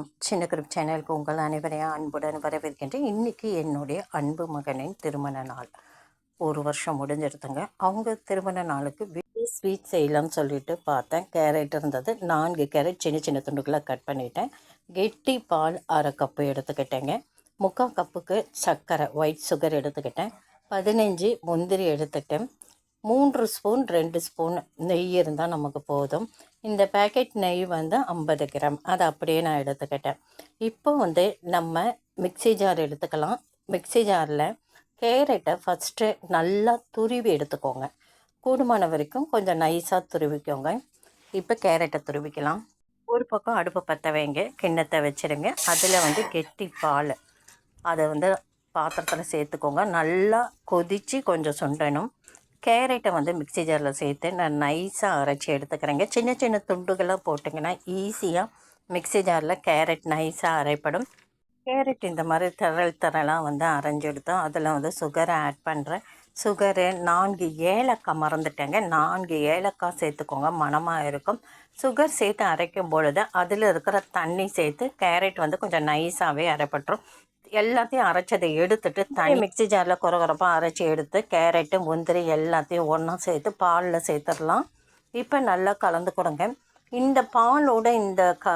வணக்கம் சின்ன குரூப் சேனலுக்கு உங்கள் அனைவரையும் அன்புடன் வரவேற்கின்றேன். இன்றைக்கி என்னுடைய அன்பு மகனின் திருமண நாள். ஒரு வருஷம் முடிஞ்சிருதுங்க. அவங்க திருமண நாளுக்கு வீட்டு ஸ்வீட் செய்யலாம்னு சொல்லிட்டு பார்த்தேன். கேரட் இருந்தது. நான்கு கேரட் சின்ன சின்ன துண்டுகளாக கட் பண்ணிட்டேன். கெட்டி பால் அரை கப்பு எடுத்துக்கிட்டேங்க. முக்கால் கப்புக்கு சர்க்கரை ஒயிட் சுகர் எடுத்துக்கிட்டேன். பதினஞ்சு முந்திரி எடுத்துக்கிட்டேன். மூன்று ஸ்பூன் ரெண்டு ஸ்பூன் நெய் இருந்தால் நமக்கு போதும். இந்த பேக்கெட் நெய் வந்து ஐம்பது கிராம். அதை அப்படியே நான் எடுத்துக்கிட்டேன். இப்போ வந்து நம்ம மிக்ஸி ஜார் எடுத்துக்கலாம். மிக்ஸி ஜாரில் கேரட்டை ஃபஸ்ட்டு நல்லா துருவி எடுத்துக்கோங்க. கூடுமான வரைக்கும் கொஞ்சம் நைஸாக துருவிக்கோங்க. இப்போ கேரட்டை துருவிக்கலாம். ஒரு பக்கம் அடுப்பை பற்ற வைங்க. கிண்ணத்தை வச்சுருங்க. அதில் வந்து கெட்டி பால். அதை வந்து பாத்திரத்தில் சேர்த்துக்கோங்க. நல்லா கொதித்து கொஞ்சம் சுண்டணும். கேரட்டை வந்து மிக்ஸி ஜாரில் சேர்த்து நான் நைஸாக அரைச்சி எடுத்துக்கிறேங்க. சின்ன சின்ன துண்டுகளாக போட்டிங்கன்னா ஈஸியாக மிக்ஸி ஜாரில் கேரட் நைஸாக அரைப்படும். கேரட் இந்த மாதிரி திரள் திரளாக வந்து அரைஞ்செடுத்தோம் அதில் வந்து சுகரை ஆட் பண்ணுறேன் சுகரு நான்கு ஏலக்காய் மறந்துட்டேங்க. நான்கு ஏலக்காய் சேர்த்துக்கோங்க. மணமாக இருக்கும். சுகர் சேர்த்து அரைக்கும் பொழுது அதில் இருக்கிற தண்ணி சேர்த்து கேரட் வந்து கொஞ்சம் நைஸாகவே அரைப்பட்டுரும். எல்லாத்தையும் அரைச்சதை எடுத்துட்டு தனி மிக்ஸி ஜாரில் குறகுறப்பாக அரைச்சி எடுத்து கேரட்டு முந்திரி எல்லாத்தையும் ஒன்றா சேர்த்து பாலில் சேர்த்துடலாம். இப்போ நல்லா கலந்து கொடுங்க. இந்த பாலோட இந்த க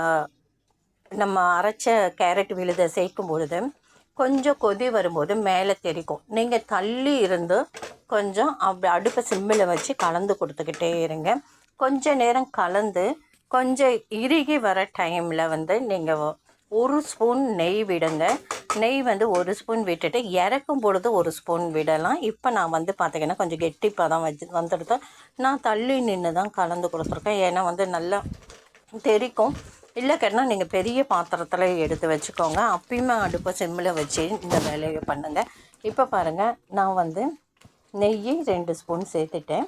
நம்ம அரைச்ச கேரட் விழுதை சேர்க்கும் பொழுது கொஞ்சம் கொதி வரும்போது மேலே தெரிக்கும். நீங்கள் தள்ளி இருந்து கொஞ்சம் அப்படி அடுப்பை சிம்மில் வச்சு கலந்து கொடுத்துக்கிட்டே இருங்க. கொஞ்ச நேரம் கலந்து கொஞ்சம் இறுகி வர டைமில் வந்து நீங்கள் ஒரு ஸ்பூன் நெய் விடுங்க. நெய் வந்து ஒரு ஸ்பூன் விட்டுட்டு இறக்கும் பொழுது ஒரு ஸ்பூன் விடலாம். இப்போ நான் வந்து பார்த்திங்கன்னா கொஞ்சம் கெட்டிப்பாக தான் வச்சு வந்துடுத்தேன் நான் தள்ளி நின்று தான் கலந்து கொடுத்துருக்கேன். ஏன்னா வந்து நல்லா தெரிக்கும். இல்லை கேட்டால் நீங்கள் பெரிய பாத்திரத்தில் எடுத்து வச்சுக்கோங்க. அப்பயுமே அடுப்பை சிம்மில் வச்சு இந்த வேலையை பண்ணுங்கள் இப்போ பாருங்கள் நான் வந்து நெய் ரெண்டு ஸ்பூன் சேர்த்துட்டேன்.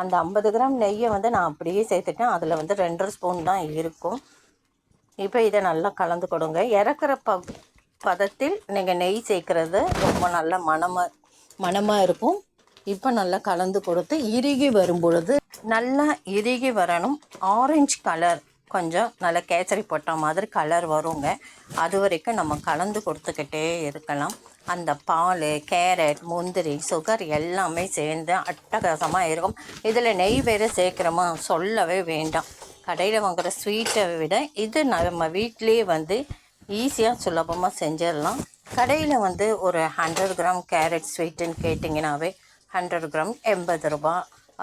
அந்த ஐம்பது கிராம் நெய்யை வந்து நான் அப்படியே சேர்த்துட்டேன். அதில் வந்து ரெண்டரை ஸ்பூன் தான் இருக்கும். இப்போ இதை நல்லா கலந்து கொடுங்க. இறக்குற ப பதத்தில் நீங்கள் நெய் சேர்க்குறது ரொம்ப நல்ல மனமாக மனமாக இருக்கும். இப்போ நல்லா கலந்து கொடுத்து இறுகி வரும் பொழுது நல்லா இறுகி வரணும். ஆரஞ்சு கலர் கொஞ்சம் நல்லா கேசரி போட்ட மாதிரி கலர் வருங்க. அது வரைக்கும் நம்ம கலந்து கொடுத்துக்கிட்டே இருக்கலாம். அந்த பால் கேரட் முந்திரி சுகர் எல்லாமே சேர்ந்து அட்டகாசமாக இருக்கும். இதில் நெய் வேறு சேர்க்குறோமா? சொல்லவே வேண்டாம். கடையில் வாங்குகிற ஸ்வீட்டை விட இது நம்ம வீட்டிலே வந்து ஈஸியாக சுலபமாக செஞ்சிடலாம். கடையில் வந்து ஒரு ஹண்ட்ரட் கிராம் கேரட் ஸ்வீட்டுன்னு கேட்டிங்கனாவே ஹண்ட்ரட் கிராம் எண்பது ரூபா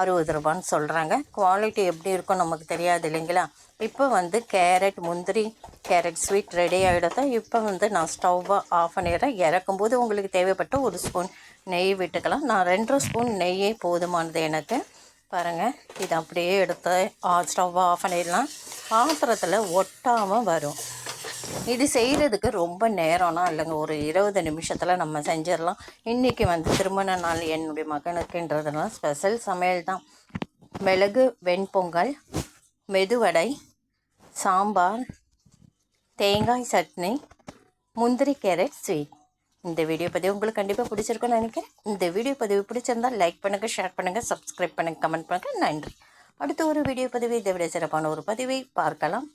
அறுபது ரூபான்னு சொல்கிறாங்க குவாலிட்டி எப்படி இருக்கும் நமக்கு தெரியாது இல்லைங்களா? இப்போ வந்து கேரட் முந்திரி கேரட் ஸ்வீட் ரெடி ஆகிடுதோ இப்போ வந்து நான் ஸ்டவ்வை ஆஃப் பண்ணிடுறேன். இறக்கும்போது உங்களுக்கு தேவைப்பட்ட ஒரு ஸ்பூன் நெய் விட்டுக்கலாம். நான் ரெண்டரை ஸ்பூன் நெய்யே போதுமானது எனக்கு. பாருங்கள் இது அப்படியே எடுத்து ஸ்டவ் ஆஃப் பண்ணிடலாம். பாத்திரத்தில் ஒட்டாமல் வரும். இது செய்கிறதுக்கு ரொம்ப நேரம்னா இல்லைங்க ஒரு இருபது நிமிஷத்தில் நம்ம செஞ்சிடலாம். இன்றைக்கி வந்து திருமண நாள் என்னுடைய மகனுக்குன்றதுலாம் ஸ்பெஷல் சமையல் தான். மிளகு வெண்பொங்கல் மெதுவடை சாம்பார் தேங்காய் சட்னி முந்திரி கேரட் ஸ்வீட். இந்த வீடியோ பதிவு உங்களுக்கு கண்டிப்பாக பிடிச்சிருக்குன்னு நினைக்கிறேன். இந்த வீடியோ பதிவு பிடிச்சிருந்தால் லைக் பண்ணுங்கள் ஷேர் பண்ணுங்கள் சப்ஸ்கிரைப் பண்ணுங்கள் கமெண்ட் பண்ணுங்கள் நன்றி. அடுத்த ஒரு வீடியோ பதிவு இதை விட சிறப்பான ஒரு பதிவை பார்க்கலாம்.